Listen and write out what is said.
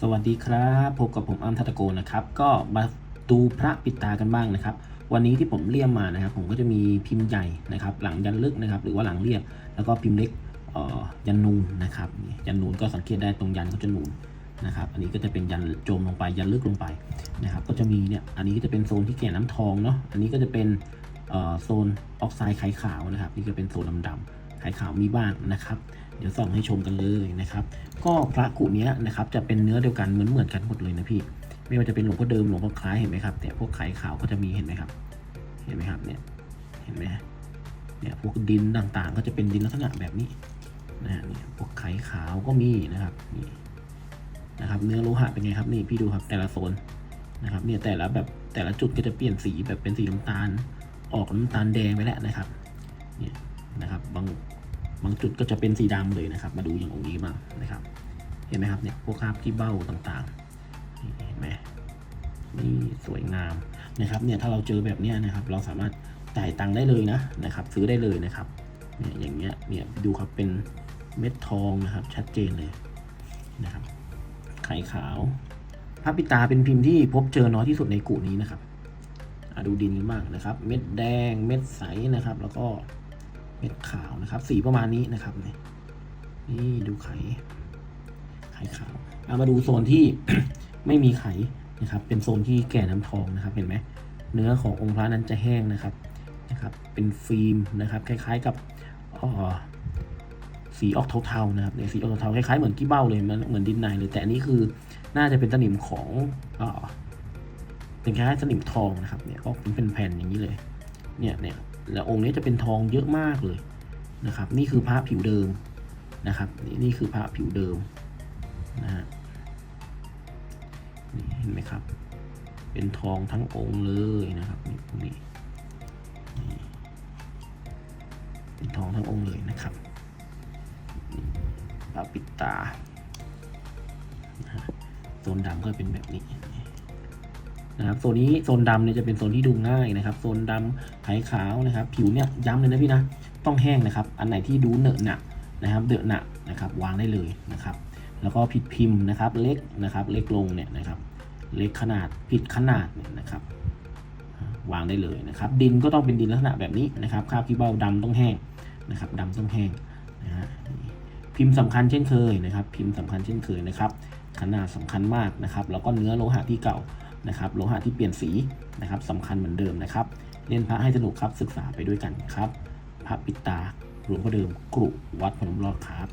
สวัสดีครับพบกับผมอัมทัตโกนะครับ ก็มาดูพระปิดตากันบ้างนะครับ วันนี้ที่ผมเลี่ยมมานะครับ ผมก็จะมีพิมพ์ใหญ่นะครับ หลังยันลึกนะครับ หรือว่าหลังเรียบแล้วก็พิมพ์เล็กยันนูนนะครับยันนูนก็สังเกตได้ตรงยันเขาจะนูนนะครับอันนี้ก็จะเป็นยันโจมลงไปยันลึกลงไปนะครับ ก็จะมีเนี่ยอันนี้ก็จะเป็นโซนที่แก่น้ำทองเนาะอันนี้ก็จะเป็นโซนออกไซด์ไข่ขาวนะครับ นี่ก็เป็นโซนดำๆไข่ขาวมีบ้างนะครับ เดี๋ยวส่องให้ชมกันเลยนะครับ ก็พระกุเนี้ยนะครับจะเป็นเนื้อเดียวกันเหมือนเหมือนกันหมดเลยนะพี่ ไม่ว่าจะเป็นหลวงพ่อเดิมหลวงพ่อคล้ายเห็นไหมครับแต่พวกไข่ขาวก็จะมีเห็นไหมครับ เห็นไหมครับเนี่ยเห็นไหมเนี่ยพวกดินต่างๆ ก็จะเป็นดินลักษณะแบบนี้นะฮะเนี่ยพวกไข่ขาวก็มีนะครับนี่นะครับ เนื้อโลหะเป็นไงครับนี่พี่ดูครับแต่ละโซนนะครับเนี่ยแต่ละแบบแต่ละจุดก็จะเปลี่ยนสีแบบเป็นสีน้ำตาล ออกน้ำตาลแดงไปแล้วนะครับเนี่ยนะครับบาง บางจุดก็จะเป็นสีดำเลยนะครับ มาดูอย่างองค์นี้บ้างนะครับ เห็นไหมครับเนี่ยพวกคราบที่เบ้าต่างๆเห็นไหมนี่สวยงามนะครับเนี่ยถ้าเราเจอแบบนี้นะครับ เราสามารถจ่ายตังค์ได้เลยนะนะครับ ซื้อได้เลยนะครับเนี่ยอย่างเงี้ยเนี่ยดูครับเป็นเม็ดทองนะครับ ชัดเจนเลยนะครับไข่ขาวพระปิตาเป็นพิมพ์ที่พบเจอน้อยที่สุดในกูนี้นะครับอะดูดินกันบ้างนะครับ เม็ดแดงเม็ดใสนะครับ แล้วก็ เม็ดขาวนะครับ สีประมาณนี้นะครับนี่ดูไข่ไข่ขาวเอามาดูโซนที่ไม่มีไข่นะครับ เป็นโซนที่แก่น้ำทองนะครับ เห็นไหมเนื้อขององค์พระนั้นจะแห้งนะครับนะครับ เป็นฟิล์มนะครับ คล้าย ๆกับอ่อสีออกเทาๆนะครับเนี่ยสีออกเทาๆคล้ายๆเหมือนกี้เบ้าเลยมันเหมือนดินในเลยแต่อันนี้คือน่าจะเป็นสนิมของเอ่อเป็นคล้ายๆสนิมทองนะครับเนี่ยออกเป็นแผ่นๆอย่างนี้เลย เนี่ยเนี่ย แล้วองค์นี้จะเป็นทองเยอะมากเลยนะครับ นี่คือพระผิวเดิมนะครับ นี่นี่คือพระผิวเดิมนะฮะนี่เห็นไหมครับ เป็นทองทั้งองค์เลยนะครับนี่พวกนี้เป็นทองทั้งองค์เลยนะครับพระปิดตานะฮะโซนดำก็เป็นแบบนี้ นะครับโซนนี้โซนดำเนี่ยจะเป็นโซนที่ดูง่ายนะครับ โซนดำไขขาวนะครับ ผิวเนี่ยย้ำเลยนะพี่นะต้องแห้งนะครับ อันไหนที่ดูเหนอะหนะนะครับเดอะหนะนะครับวางได้เลยนะครับ แล้วก็ผิดพิมพ์นะครับเล็กนะครับ เล็กลงเนี่ยนะครับ เล็กขนาดผิดขนาดเนี่ยนะครับ วางได้เลยนะครับ ดินก็ต้องเป็นดินลักษณะแบบนี้นะครับคราบขี้เบ้าดำต้องแห้งนะครับดำต้องแห้งนะฮะพิมพ์สำคัญเช่นเคยนะครับ พิมพ์สำคัญเช่นเคยนะครับ ขนาดสำคัญมากนะครับ แล้วก็เนื้อโลหะที่เก่า นะครับโลหะที่เปลี่ยนสีนะครับสำคัญเหมือนเดิมนะครับเล่นพระให้สนุกครับศึกษาไปด้วยกันครับ พระปิตาหลวงพ่อเดิมกรุวัดพนมรอดครับ